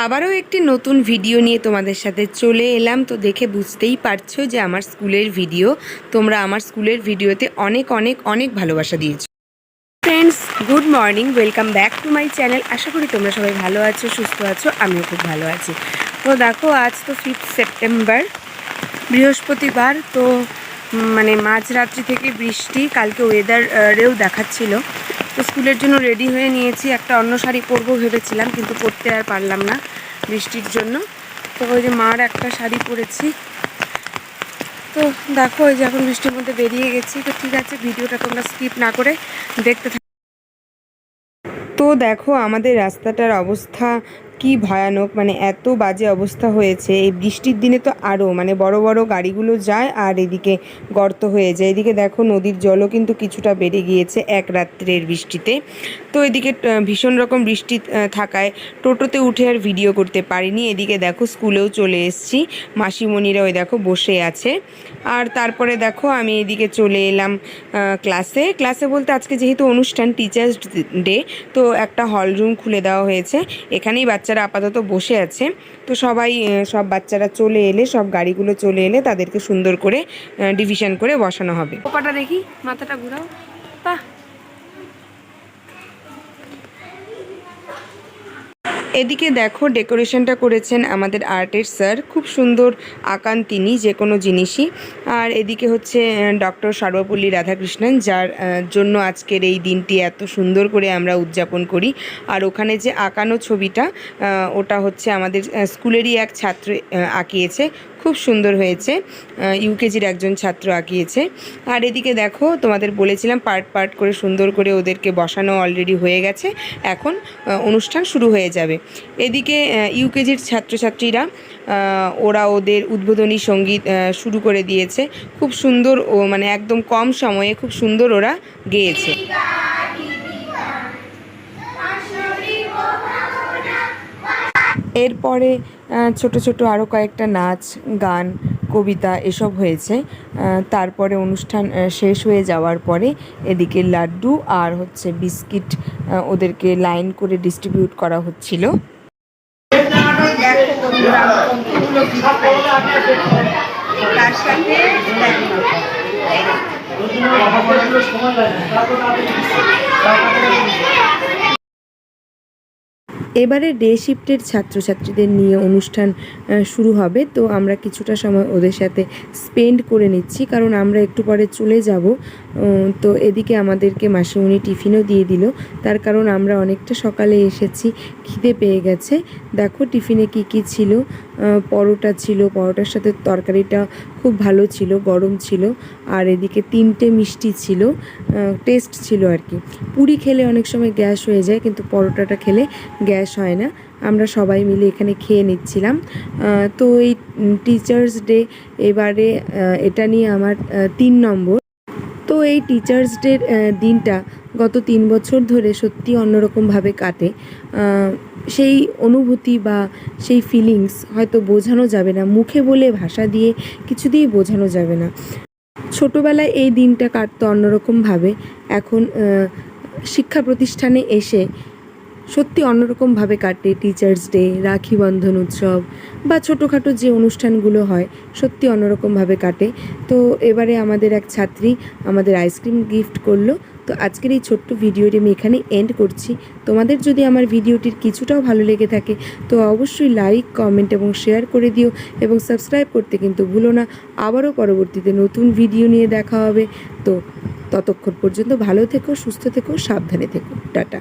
আবারও একটি নতুন ভিডিও নিয়ে তোমাদের সাথে চলে এলাম। তো দেখে বুঝতেই পারছ যে আমার স্কুলের ভিডিও, তোমরা আমার স্কুলের ভিডিওতে অনেক অনেক অনেক ভালোবাসা দিয়েছ। Friends good morning welcome back to my channel আশা করি তোমরা সবাই ভালো আছো, সুস্থ আছো, আমিও খুব ভালো আছি। তো দেখো, আজ তো ফিফথ সেপ্টেম্বর বৃহস্পতিবার। তো মানে মাঝরাত্রি থেকে বৃষ্টি, কালকে ওয়েদারেও দেখাচ্ছিল। তো স্কুলের জন্য রেডি হয়ে নিয়েছি। একটা অন্য শাড়ি পরবো ভেবেছিলাম, কিন্তু পরতে আর পারলাম না বৃষ্টির জন্য। তো ওই যে মার একটা শাড়ি পরেছি। তো দেখো, ওই যে এখন বৃষ্টির মধ্যে বেরিয়ে গেছি। তো ঠিক আছে, ভিডিওটা তোমরা স্কিপ না করে দেখতে তো দেখো, আমাদের রাস্তাটার অবস্থা কি ভয়ানক? মানে এত বাজে অবস্থা হয়েছে। এই বৃষ্টির দিনে তো আরও মানে বড় বড় গাড়িগুলো যায় আর এদিকে গর্ত হয়ে যায়। এদিকে দেখো নদীর জলও কিন্তু কিছুটা বেড়ে গিয়েছে এক রাত্রের বৃষ্টিতে। তো এদিকে ভীষণ রকম বৃষ্টি থাকায় টোটোতে উঠে আর ভিডিও করতে পারিনি। এদিকে দেখো স্কুলেও চলে এসেছি। মাসিমণিরা ওই দেখো বসে আছে। আর তারপরে দেখো আমি এদিকে চলে এলাম ক্লাসে। ক্লাসে বলতে আজকে যেহেতু অনুষ্ঠান টিচার্স ডে, তো একটা হল রুম খুলে দেওয়া হয়েছে। এখানেই বাচ্চারা আপাতত বসে আছে। তো সবাই সব বাচ্চারা চলে এলে, সব গাড়িগুলো চলে এলে তাদেরকে সুন্দর করে ডিভিশন করে বসানো হবে। পোকাটা দেখি, মাথাটা ঘুরাও। বাহ! এদিকে দেখো, ডেকোরেশনটা করেছেন আমাদের আর্টের স্যার। খুব সুন্দর আঁকান তিনি যে কোনো জিনিসই। আর এদিকে হচ্ছে ডক্টর সর্বপল্লী রাধাকৃষ্ণন, যার জন্য আজকের এই দিনটি এত সুন্দর করে আমরা উদযাপন করি। আর ওখানে যে আঁকানো ছবিটা ওটা হচ্ছে আমাদের স্কুলেরই এক ছাত্র আঁকিয়েছে। খুব সুন্দর হয়েছে। ইউকেজির একজন ছাত্র আঁকিয়েছে। আর এদিকে দেখো, তোমাদের বলেছিলাম পার্ট পার্ট করে সুন্দর করে ওদেরকে বসানো অলরেডি হয়ে গেছে। এখন অনুষ্ঠান শুরু হয়ে যাবে। এদিকে ইউকেজির ছাত্রছাত্রীরা ওরা ওদের উদ্বোধনী সংগীত শুরু করে দিয়েছে। খুব সুন্দর ও মানে একদম কম সময়ে খুব সুন্দর ওরা গেয়েছে। এরপরে ছোট ছোট আরও কয়েকটা নাচ, গান, কবিতা এসব হয়েছে। তারপরে অনুষ্ঠান শেষ হয়ে যাওয়ার পরে এদিকে লাড্ডু আর হচ্ছে বিস্কিট ওদেরকে লাইন করে ডিস্ট্রিবিউট করা হচ্ছিল। তার সাথে এবারে ডে শিফটের ছাত্রছাত্রীদের নিয়ে অনুষ্ঠান শুরু হবে। তো আমরা কিছুটা সময় ওদের সাথে স্পেন্ড করে নিচ্ছি, কারণ আমরা একটু পরে চলে যাব। তো এদিকে আমাদেরকে মাসিমণি টিফিনও দিয়ে দিল। তার কারণ আমরা অনেকটা সকালে এসেছি, খিদে পেয়ে গেছে। দেখো টিফিনে কি কি ছিল। পরোটা ছিল, পরোটার সাথে তরকারিটা খুব ভালো ছিল, গরম ছিল। আর এদিকে তিনটে মিষ্টি ছিল টেস্ট ছিল আর কি। পুরি খেলে অনেক সময় গ্যাস হয়ে যায়, কিন্তু পরোটাটা খেলে গ্যাস হয় না। আমরা সবাই মিলে এখানে খেয়ে নিচ্ছিলাম। তো এই টিচার্স ডে এবারে এটা নিয়ে আমার তিন নম্বর। তো এই টিচার্স ডের দিনটা গত তিন বছর ধরে সত্যি অন্যরকমভাবে কাটে। সেই অনুভূতি বা সেই ফিলিংস হয়তো বোঝানো যাবে না। মুখে বলে ভাষা দিয়ে কিছু দিয়ে বোঝানো যাবে না। ছোটোবেলায় এই দিনটা কাটতো অন্যরকমভাবে। এখন শিক্ষা প্রতিষ্ঠানে এসে সত্যি অন্যরকমভাবে কাটে। টিচার্স ডে রাখি বন্ধন উৎসব বা ছোটোখাটো যে অনুষ্ঠানগুলো হয়, সত্যি অন্যরকমভাবে কাটে। তো এবারে আমাদের এক ছাত্রী আমাদের আইসক্রিম গিফট করল। তো আজকের এই ছোট্ট ভিডিওটি আমি এখানে এন্ড করছি। তোমাদের যদি আমার ভিডিওটির কিছুটাও ভালো লেগে থাকে, তো অবশ্যই লাইক কমেন্ট এবং শেয়ার করে দিও এবং সাবস্ক্রাইব করতে কিন্তু ভুলো না। আবারও পরবর্তীতে নতুন ভিডিও নিয়ে দেখা হবে। তো ততক্ষণ পর্যন্ত ভালো থেকো, সুস্থ থেকো, সাবধানে থেকো। টাটা।